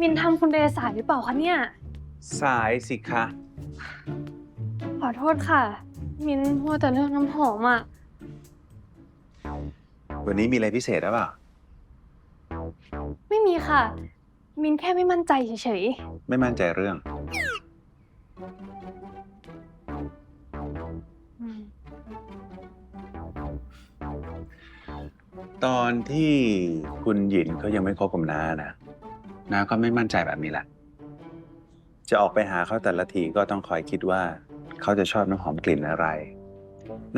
มินทำคุณเดย์สายหรือเปล่าคะเนี่ย สายสิคะ ขอโทษค่ะ มินมัวแต่เรื่องน้ำหอมอะ วันนี้มีอะไรพิเศษหรือเปล่า ไม่มีค่ะ มินแค่ไม่มั่นใจเฉยไม่มั่นใจเรื่อง ๆอืมตอนที่คุณหยินเขายังไม่คบกับน้านะ น้าก็ไม่มั่นใจแบบนี้แหละ จะออกไปหาเขาแต่ละทีก็ต้องคอยคิดว่า เขาจะชอบน้ำหอมกลิ่นอะไร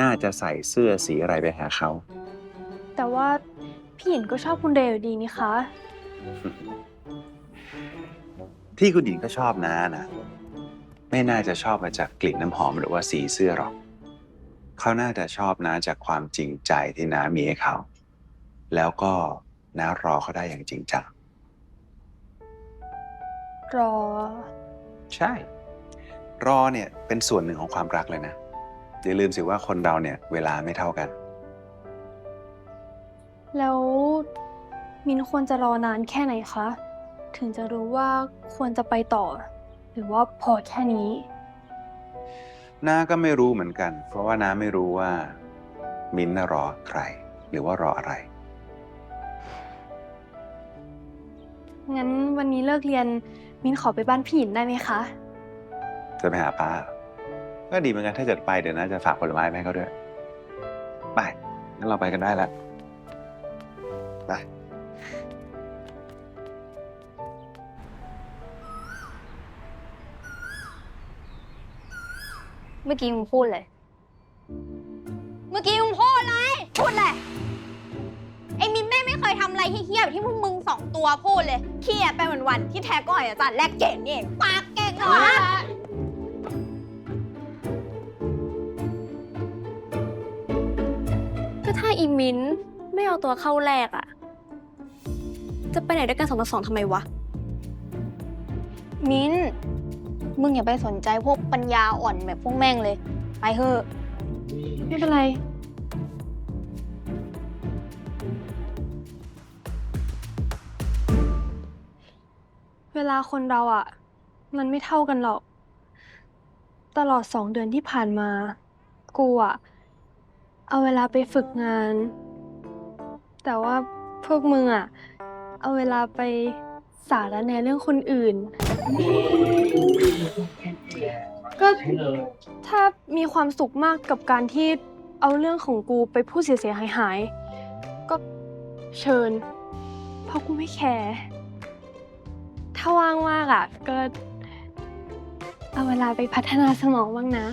น่าจะใส่เสื้อสีอะไรไปหาเขา แต่ว่าพี่หยินก็ชอบคุณเดย์อยู่ดีนี่คะ ที่คุณหญิงก็ชอบน้านะ ไม่น่าจะชอบมาจากกลิ่นน้ำหอมหรือว่าสีเสื้อหรอก เขาน่าจะชอบน้าจากความจริงใจที่น้ามีให้เขา แล้วก็น้ารอเขาได้อย่างจริงจัง รอ ใช่ รอเนี่ยเป็นส่วนหนึ่งของความรักเลยนะ อย่าลืมสิว่าคนเราเนี่ยเวลาไม่เท่ากัน แล้วมินควรจะรอนานแค่ไหนคะ ถึงจะรู้ว่าควรจะไปต่อ หรือว่าพอแค่นี้ น้าก็ไม่รู้เหมือนกัน เพราะว่าน้าไม่รู้ว่า มิ้นท์น่ะรอใคร หรือว่ารออะไร งั้นวันนี้เลิกเรียนมินขอไปบ้านพี่หยินได้ไหมคะ จะไปหาป้าเหรอก็ดีเหมือนกันถ้าจะไปเดี๋ยวน้าจะฝากผลไม้ไปให้เขาด้วย ไป งั้นเราไปกันได้แล้วไป เมื่อกี้มึงพูดเลย เมื่อกี้มึงพูดเลยพูดเลยไอ้มินแม่งไม่เคยทำอะไรเฮี้ยๆแบบที่พวกมึงสอง ตัวพูดเลยเครียดไปวันๆที่แท้ก็อ่อยอาจารย์แลกเก่งนี่เองปากเก่งเหรอวะก็ถ้าอีมินไม่เอาตัวเข้าแรกอะจะไปไหนด้วยกันสองต่อสองทำไมวะ มิ้น มึงอย่าไปสนใจพวกปัญญาอ่อนแบบพวกแม่งเลย ไปเถอะ ไม่เป็นไร เวลาคนเราอะมันไม่เท่ากันหรอก ตลอดสองเดือนที่ผ่านมา กูอะเอาเวลาไปฝึกงาน แต่ว่าพวกมึงอะเอาเวลาไปสารแหนเรื่องคนอื่น ก็ถ้ามีความสุขมากกับการที่เอาเรื่องของกูไปพูดเสียหายหายๆก็เชิญ เพราะกูไม่แคร์ ถ้าว่างมากอะ ก็เอาเวลาไปพัฒนาสมองบ้างนะ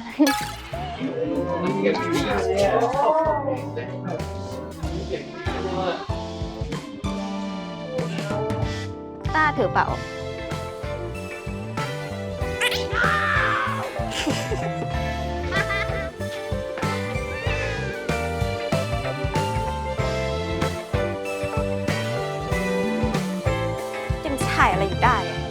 ต้าถือเปล่า 大爷